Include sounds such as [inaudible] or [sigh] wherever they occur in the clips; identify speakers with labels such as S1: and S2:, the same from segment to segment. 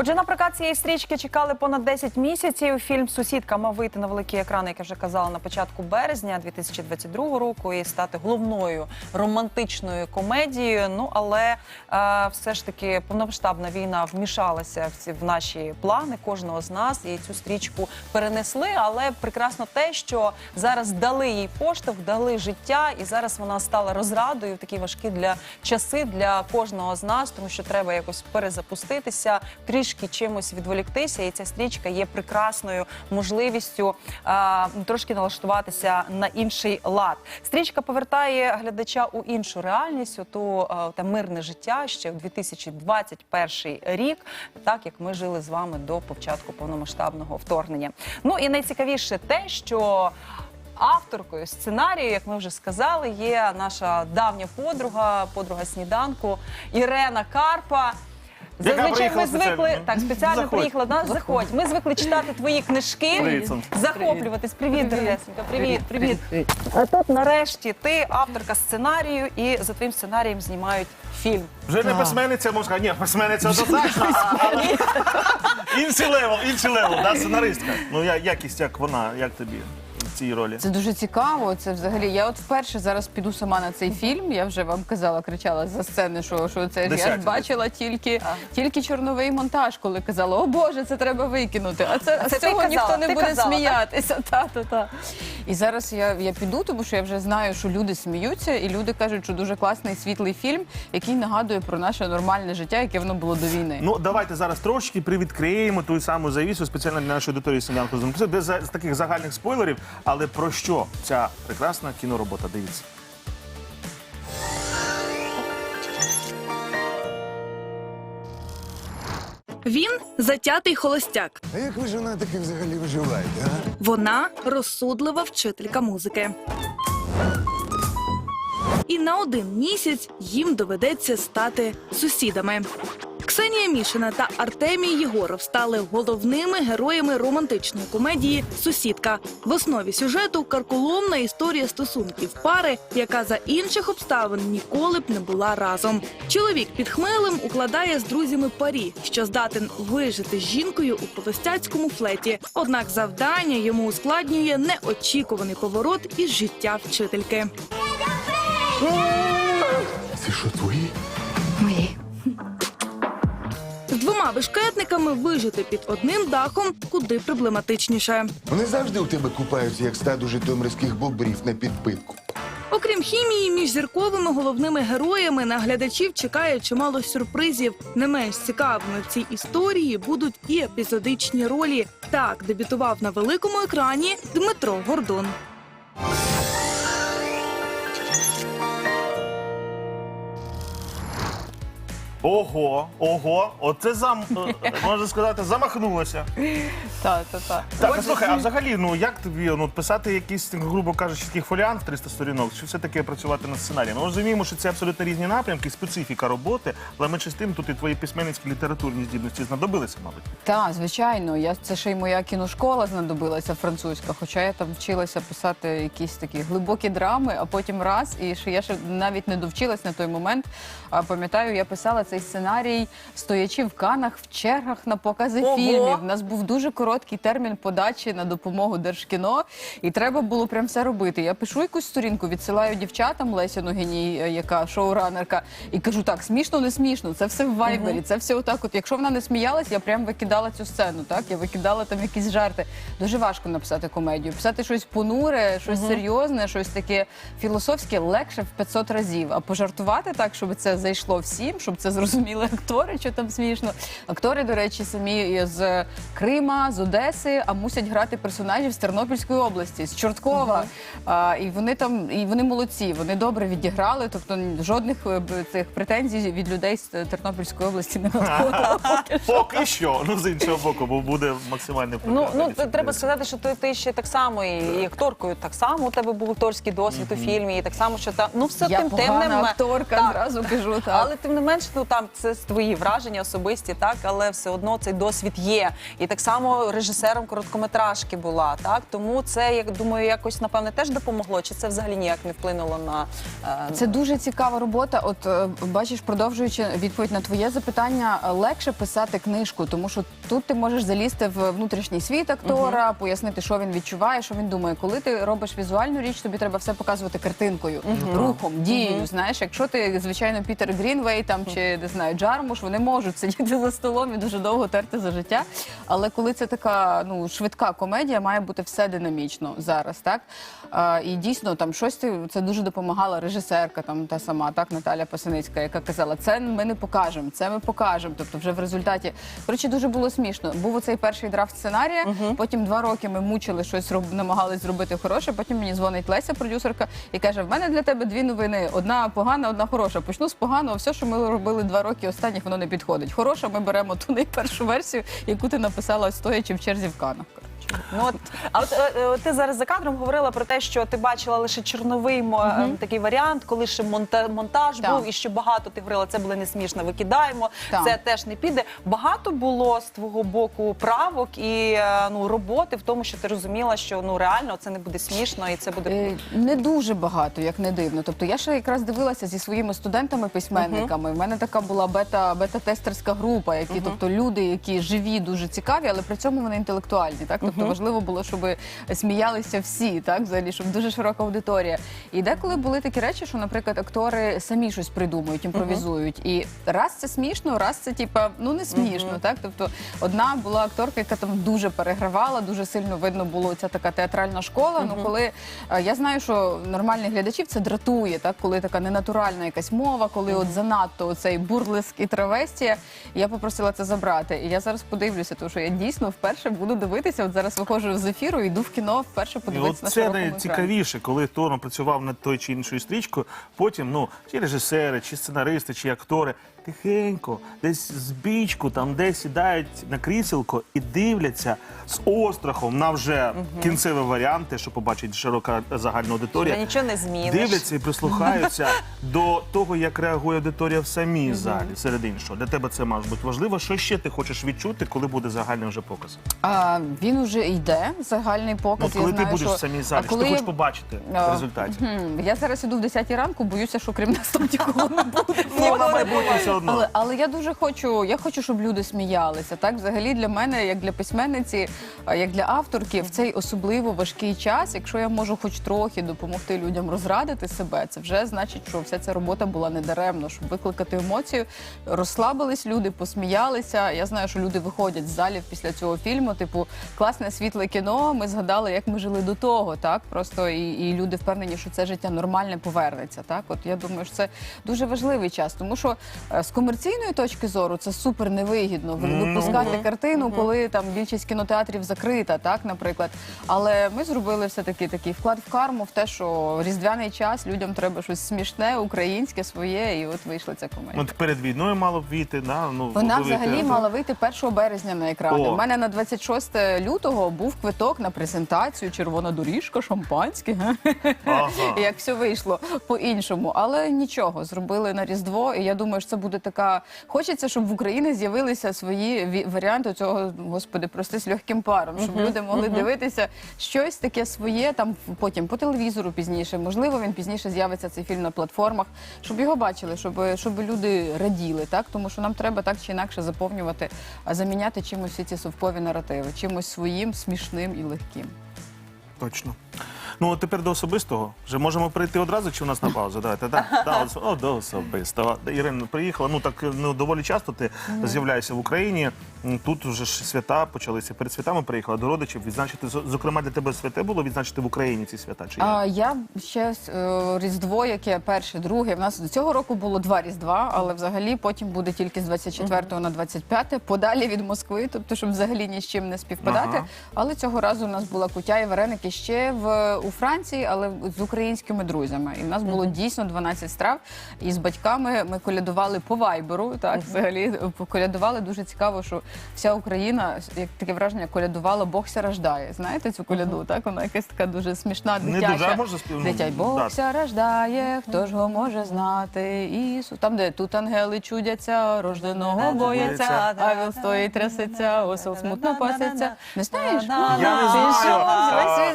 S1: Отже, на прокат цієї стрічки чекали понад 10 місяців. Фільм Сусідка мав вийти на великий екран, як я вже казала, на початку березня 2022 року і стати головною романтичною комедією. Ну але е, все ж таки повномасштабна війна вмішалася в ці в наші плани кожного з нас і цю стрічку перенесли. Але прекрасно те, що зараз дали їй поштовх, дали життя, і зараз вона стала розрадою в такі важкі для часи для кожного з нас, тому що треба якось перезапуститися, трішки чимось відволіктися. І ця стрічка є прекрасною можливістю а, трошки налаштуватися на інший лад. Стрічка повертає глядача у іншу реальність, у ту а, мирне життя ще в 2021 рік, так як ми жили з вами до початку повномасштабного вторгнення. Ну і найцікавіше те, що Авторкою сценарію, як ми вже сказали, є наша давня подруга, подруга сніданку Ірена Карпа. Зазвичай ми звикли так спеціально
S2: Заходь.
S1: приїхала нас. Заходь. Ми звикли читати твої книжки, захоплюватись. Привіт, дорогесенька. Привіт, привіт. А тут нарешті ти авторка сценарію, і за твоїм сценарієм знімають фільм.
S2: Вже не письменниця, можна сказати, ні, письменниця однозначно. [laughs] Інший левел, інший левел, да, сценаристка. Ну, я, якість, як вона, як тобі в цій ролі?
S3: Це дуже цікаво. Це взагалі. Я от вперше зараз піду сама на цей фільм. Я вже вам казала, кричала за сцени, що, що це ж я
S2: Десяті
S3: ж бачила тільки, тільки чорновий монтаж, коли казала, о Боже, це треба викинути. А це,
S1: А це
S3: з цього
S1: ти
S3: ніхто не
S1: ти
S3: буде
S1: казала, так?
S3: сміятися. Та, та, та. І зараз я, я піду, тому що я вже знаю, що люди сміються, і люди кажуть, що дуже класний світлий фільм, який нагадує про наше нормальне життя, яке воно було до війни.
S2: Ну, давайте зараз трошки привідкриємо ту саму завісу спеціально для нашої аудиторії сім'янку з без за- з таких загальних спойлерів. Але про що ця прекрасна кіноробота? Дивіться.
S4: Він затятий холостяк.
S5: А як ви жона таки взагалі виживаєте, а?
S4: Вона розсудлива вчителька музики. І на один місяць їм доведеться стати сусідами. Ксенія Мішина та Артемій Єгоров стали головними героями романтичної комедії Сусідка. В основі сюжету карколомна історія стосунків пари, яка за інших обставин ніколи б не була разом. Чоловік під хмелем укладає з друзями парі, що здатен вижити з жінкою у холостяцькому флеті. Однак завдання йому ускладнює неочікуваний поворот із життя вчительки.
S5: Це що, твої?
S4: Двома бешкетниками вижити під одним дахом куди проблематичніше.
S5: Вони завжди у тебе купаються, як стадо житомирських бобрів на підпитку.
S4: Окрім хімії, між зірковими головними героями на глядачів чекає чимало сюрпризів. Не менш цікавими в цій історії будуть і епізодичні ролі. Так дебютував на великому екрані Дмитро Гордон.
S2: Ого, ого, оце зам е, можна сказати, замахнулося.
S3: Та, та, та.
S2: Так, а слухай, а взагалі, ну як тобі ну, писати якийсь, грубо кажучи, такий фоліант 300 сторінок, чи все таки працювати над сценарієм? Ми розуміємо, що це абсолютно різні напрямки, специфіка роботи, але менше з тим тут і твої письменницькі літературні здібності знадобилися, мабуть.
S3: Так, звичайно, я це ще й моя кіношкола знадобилася французька. Хоча я там вчилася писати якісь такі глибокі драми, а потім раз, і ще я ще навіть не довчилась на той момент. А пам'ятаю, я писала цей сценарій, стоячи в канах в чергах на покази
S1: Ого!
S3: фільмів. У нас був дуже короткий термін подачі на допомогу Держкіно, і треба було прям все робити. Я пишу якусь сторінку, відсилаю дівчатам Леся Ногіній, е, яка шоуранерка, і кажу: так, смішно, не смішно. Це все в вайбері, це все отак. От якщо вона не сміялась, я прям викидала цю сцену. Так я викидала там якісь жарти. Дуже важко написати комедію. Писати щось понуре, щось серйозне, щось таке філософське легше в 500 разів. А пожартувати так, щоб це зайшло всім, щоб це зрозуміли актори, що там смішно. Актори, до речі, самі з Крима, з Одеси, а мусять грати персонажів з Тернопільської області, з Чорткова. А, і вони там, і вони молодці, вони добре відіграли. Тобто жодних е, б- цих претензій від людей з Тернопільської області не надходило. [laughs]
S2: Поки що, ну з іншого боку, бо буде максимальний
S1: Ну,
S2: прокат.
S1: ну треба сказати, що ти, ти ще так само і, і акторкою так само. У тебе був акторський досвід у фільмі, і так само, що там ну все
S3: Я
S1: тим тим
S3: погана акторка,
S1: Так.
S3: зразу кажу так.
S1: Але тим не менш, ну там це твої враження особисті, так, але все одно цей досвід є. І так само режисером короткометражки була. Так, тому це як думаю, якось напевне теж допомогло. Чи це взагалі ніяк не вплинуло на е,
S3: Це дуже цікава робота. От е, бачиш, продовжуючи відповідь на твоє запитання, легше писати книжку, тому що тут ти можеш залізти в внутрішній світ актора, пояснити, що він відчуває, що він думає. Коли ти робиш візуальну річ, тобі треба все показувати картинкою, рухом, дією. Знаєш, якщо ти звичайно Пітер Грінвей там чи не знаю Джармуш, вони можуть сидіти за столом і дуже довго терти за життя. Але коли це така ну швидка комедія, має бути все динамічно зараз, так а, і дійсно там щось ти- це дуже допомагала режисерка, там та сама, так Наталя Пасиницька, яка казала, це ми не покажемо, це ми покажемо. Тобто, вже в результаті коротше дуже було смішно. Був оцей перший драфт сценарія. Потім два роки ми мучили щось, роб, намагались зробити хороше. Потім мені дзвонить Леся, продюсерка, і каже: в мене для тебе дві новини: одна погана, одна хороша. Почну з поганого. Все, що ми робили два роки останніх, воно не підходить. Хороша, ми беремо ту найпершу версію, яку ти написала стоячи в черзі в канах.
S1: Ну, от, а от е, е, ти зараз за кадром говорила про те, що ти бачила лише чорновий мо- е, такий варіант, коли ще монта- монтаж
S3: Так.
S1: був, і ще багато ти говорила, це було не смішно, викидаємо,
S3: Так.
S1: це теж не піде. Багато було з твого боку правок і е, ну, роботи в тому, що ти розуміла, що ну реально це не буде смішно і це буде.
S3: Е, Не дуже багато, як не дивно. Тобто я ще якраз дивилася зі своїми студентами-письменниками. У мене така була бета, бета-тестерська група, які, тобто люди, які живі, дуже цікаві, але при цьому вони інтелектуальні. Так, тобто важливо було, щоб сміялися всі, так, взагалі, щоб дуже широка аудиторія. І деколи були такі речі, що, наприклад, актори самі щось придумують, імпровізують. І раз це смішно, раз це типа ну не смішно. Так, тобто одна була акторка, яка там дуже перегравала, дуже сильно видно було ця така театральна школа. Ну коли е, я знаю, що нормальних глядачів це дратує, так коли така ненатуральна якась мова, коли от занадто оцей бурлиск і травестія. Я попросила це забрати. І я зараз подивлюся, тому що я дійсно вперше буду дивитися. От зараз виходжу з ефіру, йду в кіно, вперше подивитися на
S2: це
S3: широкому екрані.
S2: найцікавіше, коли хто працював над тою чи іншою стрічкою, потім ну чи режисери, чи сценаристи, чи актори тихенько, десь з бічку, там десь сідають на кріселко і дивляться з острахом на вже кінцеві варіанти, що побачить широка загальна аудиторія.
S1: Ти нічого не зміниш.
S2: Дивляться і прислухаються [laughs] до того, як реагує аудиторія в самій залі, серед іншого. Для тебе це може бути важливо. Що ще ти хочеш відчути, коли буде загальний вже показ?
S3: А, він уже йде, загальний
S2: Ну,
S3: показ.
S2: коли
S3: я
S2: ти будеш
S3: що...
S2: в самій залі,
S3: коли
S2: ти хочеш побачити в
S3: А,
S2: результаті?
S3: Хм, Я зараз іду в 10 ранку, боюся, що крім нас там нікого не буде.
S2: Ну, майбутнє все одно.
S3: Але, але я дуже хочу, я хочу, щоб люди сміялися. Так, взагалі для мене, як для письменниці, як для авторки, в цей особливо важкий час, якщо я можу хоч трохи допомогти людям розрадити себе, це вже значить, що вся ця робота була недаремно, щоб викликати емоцію. Розслабились люди, посміялися. Я знаю, що люди виходять з залів після цього фільму. Типу, класне світле кіно. Ми згадали, як ми жили до того. Так просто і, і люди впевнені, що це життя нормальне повернеться. Так, от я думаю, що це дуже важливий час, тому що е, з комерційної точки зору це супер невигідно. Ви-
S2: Ну,
S3: Випускати картину, коли там більшість кінотеатрів закрита, так, наприклад. Але ми зробили все таки такий вклад в карму в те, що різдвяний час людям треба щось смішне, українське, своє, і от вийшла ця комедія.
S2: От перед війною мало б війти, да? ну,
S3: Вона взагалі мала вийти 1 березня на екрани. У мене на 26 лютого був квиток на презентацію, червона доріжка, шампанське.
S2: Ага. [laughs]
S3: Як все вийшло по-іншому. Але нічого, зробили на Різдво. І я думаю, що це буде така. Хочеться, щоб в Україні з'явилися свої варіанти цього, господи, прости, з легким паром, щоб люди могли дивитися щось таке своє, там потім по телевізору пізніше. Можливо, він пізніше з'явиться цей фільм на платформах, щоб його бачили, щоб, щоб люди раділи, так тому що нам треба так чи інакше заповнювати, а заміняти чимось всі ці совкові наративи, чимось своїм, смішним і легким.
S2: Точно. Ну, от тепер до особистого. Вже можемо прийти одразу, чи у нас на паузу? Давайте, так? [laughs] Да, ос- о, до особистого. Ірина приїхала. Ну так ну доволі часто ти з'являєшся в Україні. М, Тут вже ж свята почалися. Перед святами приїхала до родичів. Відзначити з- зокрема для тебе святе було відзначити в Україні ці свята. Чи як?
S3: А, я ще е, Різдво, яке перше, друге. В нас до цього року було два Різдва, але взагалі потім буде тільки з 24 на 25, подалі від Москви, тобто, щоб взагалі ні з чим не співпадати.
S2: Ага.
S3: Але цього разу у нас була кутя і вареники ще в у Франції, але з українськими друзями. І в нас було дійсно 12 страв. І з батьками ми колядували по вайберу. Так, взагалі колядували дуже цікаво, що вся Україна, як таке враження, колядувала Бог ся рождає. Знаєте цю коляду? Так, вона якась така дуже смішна,
S2: Не дуже, а може спів- ну,
S3: Дитять, Бог
S2: да.
S3: ся рождає, хто ж його може знати? Ісус. Там, де тут ангели чудяться, рожденого бояться, а він стоїть трясеться, осел смутно паситься. Не знаєш?
S2: Я не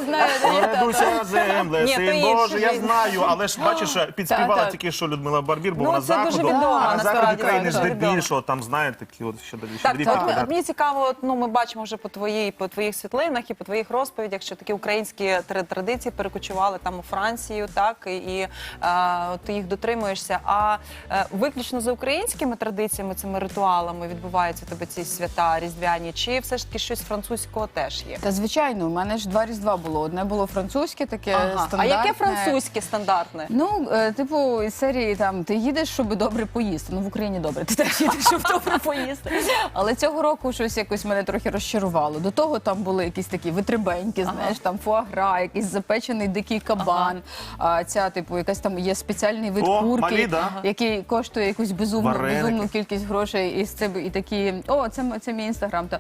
S2: знаю. Передуся земле,
S1: Ні, то
S2: син
S1: інше
S2: Боже, я
S1: ж.
S2: знаю, але ж бачиш, підспівала
S3: Так,
S2: тільки що Людмила Барбір, бо
S1: Ну,
S2: вона
S1: це дуже
S2: заходу,
S1: відомо,
S2: а на
S1: насправді,
S2: заході країни
S1: так, так.
S2: здебільшого, там знаєте, такі от ще далі
S1: Так, мені цікаво, от, ну ми бачимо вже по твоїй по твоїх світлинах і по твоїх розповідях, що такі українські тр- традиції перекочували там у Францію, так і, і е, ти їх дотримуєшся. А е, виключно за українськими традиціями, цими ритуалами відбуваються у тебе ці свята різдвяні, чи все ж таки щось французького теж є?
S3: Та звичайно, у мене ж два різдва було. Одне було французьке, таке
S1: Ага. А яке французьке стандартне?
S3: Ну, е, типу, із серії там ти їдеш, щоб добре поїсти. Ну в Україні добре, ти теж їдеш, щоб добре поїсти. Але цього року щось якось мене трохи розчарувало. До того там були якісь такі витребеньки, знаєш, там фуагра, якийсь запечений дикий кабан. А ця, типу, якась там є спеціальний вид
S2: О,
S3: курки,
S2: малі, да.
S3: який коштує якусь безумну,
S2: Вареники.
S3: безумну кількість грошей. І з цим і такі, о, це, це мій інстаграм. Та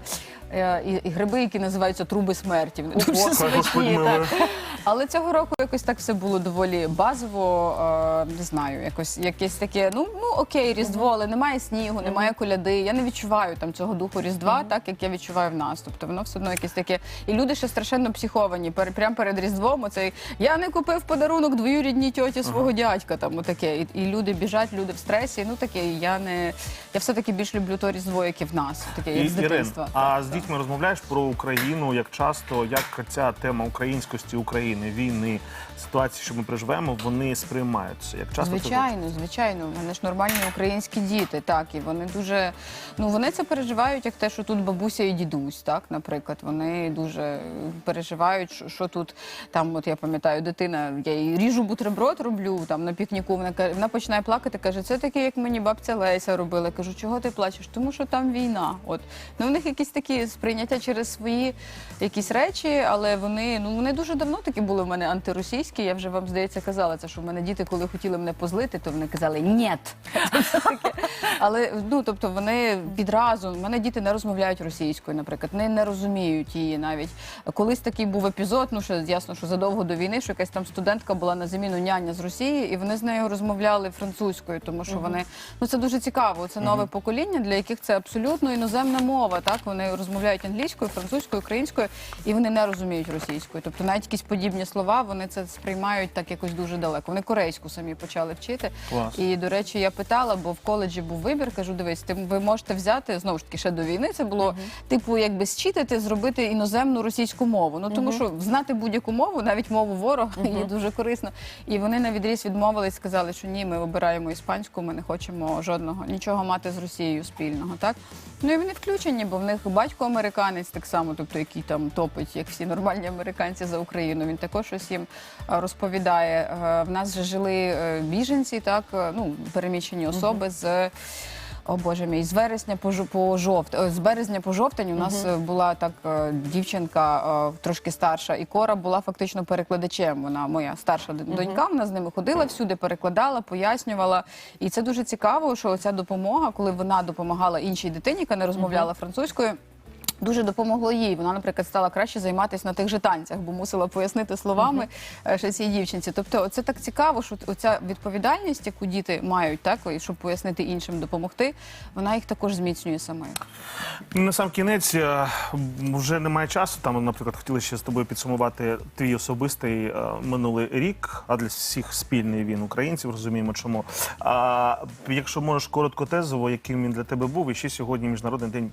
S3: Е, і, і гриби, які називаються труби смерті. Вони дуже
S2: Господь
S3: смачні. Так. Але цього року якось так все було доволі базово. е, не знаю, якось якесь таке. Ну ну окей, різдво, але немає снігу, немає коляди. Я не відчуваю там цього духу різдва, так як я відчуваю в нас. Тобто воно все одно якесь таке. І люди ще страшенно психовані. Пер, прямо перед різдвом. Оцей я не купив подарунок двоюрідній тьоті свого дядька. Там отаке. І, і люди біжать, люди в стресі. Ну таке. і Я не я все таки більш люблю то різдво, яке в нас. Таке як
S2: І,
S3: з
S2: Ірин,
S3: дитинства.
S2: а з дітьми розмовляєш про Україну, як часто, як ця тема українськості України, війни, ситуації, що ми переживаємо, вони сприймаються? Як часто
S3: Звичайно, звичайно. Мене ж нормальні українські діти, так, і вони дуже. Ну вони це переживають, як те, що тут бабуся і дідусь, так, наприклад. Вони дуже переживають, що, що тут там, от я пам'ятаю, дитина, я їй ріжу бутерброд, роблю там на пікніку. Вона вона починає плакати, каже, це таке, як мені бабця Леся робила. Я кажу, чого ти плачеш? Тому що там війна. От ну в них якісь такі сприйняття через свої якісь речі, але вони ну вони дуже давно такі були в мене антиросійські. Я вже вам здається казала це, що в мене діти, коли хотіли мене позлити, то вони казали «нєт». [laughs] Але ну тобто вони відразу в мене діти не розмовляють російською, наприклад, не, не розуміють її навіть. Колись такий був епізод, ну що ясно, що задовго до війни, що якась там студентка була на заміну няня з Росії, і вони з нею розмовляли французькою, тому що вони ну це дуже цікаво. Це нове покоління, для яких це абсолютно іноземна мова. Так вони розмовляють англійською, французькою, українською, і вони не розуміють російською. Тобто навіть якісь подібні слова вони це сприймають так якось дуже далеко. Вони корейську самі почали вчити.
S2: Клас.
S3: І до речі, я питала, бо в коледжі був вибір. Кажу, дивись, ти ви можете взяти знову ж таки ще до війни. Це було типу, якби зчитати, зробити іноземну російську мову. Ну тому що знати будь-яку мову, навіть мову ворога, є дуже корисно. І вони на відріз відмовились, сказали, що ні, ми обираємо іспанську, ми не хочемо жодного нічого мати з Росією спільного. Так ну і вони включені, бо в них батько американець, так само, тобто який там топить, як всі нормальні американці за Україну. Він також їм е, розповідає. Е, В нас вже жили е, біженці, так е, ну переміщені особи з. О боже мій, з вересня по по жовт, е, з березня по жовтень у нас е, була так е, дівчинка е, трошки старша, і Кора була фактично перекладачем. Вона моя старша д- донька. Вона з ними ходила всюди, перекладала, пояснювала. І це дуже цікаво, що ця допомога, коли вона допомагала іншій дитині, яка не розмовляла французькою. Дуже допомогло їй. Вона, наприклад, стала краще займатися на тих же танцях, бо мусила пояснити словами ще цій дівчинці. Тобто, це так цікаво, що оця відповідальність, яку діти мають, так і щоб пояснити іншим, допомогти, вона їх також зміцнює самих.
S2: На сам кінець е, вже немає часу. Там, наприклад, хотіли ще з тобою підсумувати твій особистий е, минулий рік, а для всіх спільний він українців, розуміємо чому. А якщо можеш коротко тезово, яким він для тебе був, і ще сьогодні міжнародний день.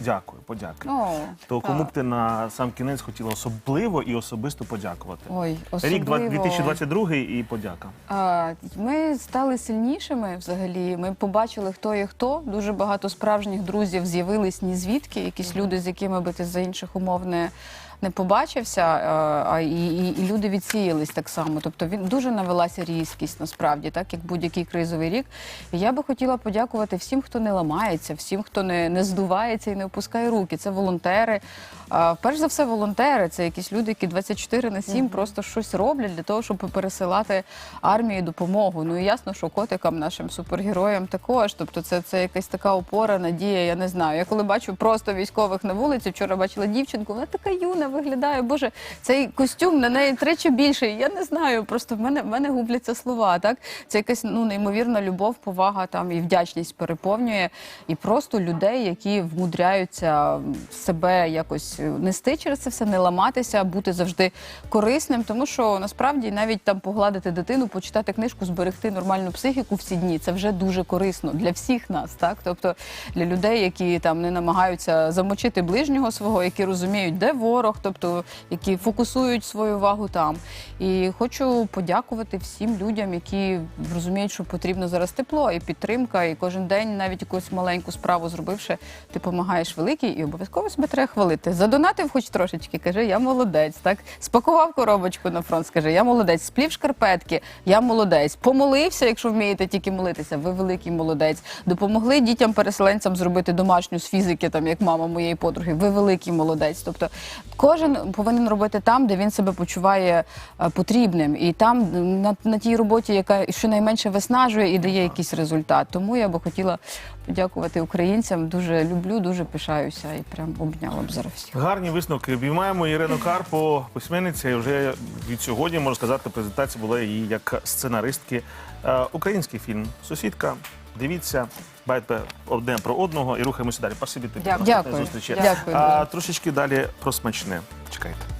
S2: Дякую, подяки.
S3: О,
S2: То
S3: так.
S2: кому б ти на сам кінець хотіла особливо і особисто подякувати?
S3: Ой,
S2: Рік
S3: особливо.
S2: 2022 і подяка.
S3: А, Ми стали сильнішими взагалі. Ми побачили, хто є хто. Дуже багато справжніх друзів з'явились ні звідки. Якісь люди, з якими би ти за інших умов не, не побачився, е, а і, і, і люди відсіялись так само. Тобто він дуже навелася різкість насправді, так як будь-який кризовий рік. І я би хотіла подякувати всім, хто не ламається, всім, хто не, не здувається і не опускає руки. Це волонтери. А, перш за все, волонтери це якісь люди, які 24 на 7 просто щось роблять для того, щоб пересилати армії допомогу. Ну і ясно, що котикам, нашим супергероям також. Тобто, це, це якась така опора, надія. Я не знаю. Я коли бачу просто військових на вулиці, вчора бачила дівчинку, вона така юна виглядає. Боже, цей костюм на неї тричі більший. Я не знаю. Просто в мене в мене губляться слова. Так це якась ну неймовірна любов, повага там і вдячність переповнює. І просто людей, які вмудряються себе якось нести через це все, не ламатися, бути завжди корисним. Тому що насправді навіть там погладити дитину, почитати книжку, зберегти нормальну психіку всі дні. Це вже дуже корисно для всіх нас, так тобто для людей, які там не намагаються замочити ближнього свого, які розуміють, де ворог, тобто які фокусують свою увагу там. І хочу подякувати всім людям, які розуміють, що потрібно зараз тепло і підтримка, і кожен день, навіть якусь маленьку справу зробивши, ти допомагаєш великій, і обов'язково себе треба хвалити. Задонатив хоч трошечки, каже, я молодець. Так спакував коробочку на фронт, скаже, я молодець, сплів шкарпетки, я молодець. Помолився, якщо вмієте тільки молитися, ви великий молодець. Допомогли дітям-переселенцям зробити домашню з фізики, там як мама моєї подруги. Ви великий молодець. Тобто кожен повинен робити там, де він себе почуває е, потрібним, і там на, на тій роботі, яка щонайменше виснажує і дає якийсь результат. Тому я би хотіла подякувати українцям. Дуже люблю, дуже пишаюся і прям обняла б зараз всіх.
S2: Гарні висновки. Обіймаємо Ірину Карпо, письменниця, і вже від сьогодні можна сказати, презентація була її як сценаристки. Е, Український фільм Сусідка. Дивіться, байте одне про одного і рухаємося далі. Пасибі тобі.
S1: Дякую.
S2: Наступної зустрічі.
S3: Дякую
S2: А трошечки далі про смачне. Чекайте.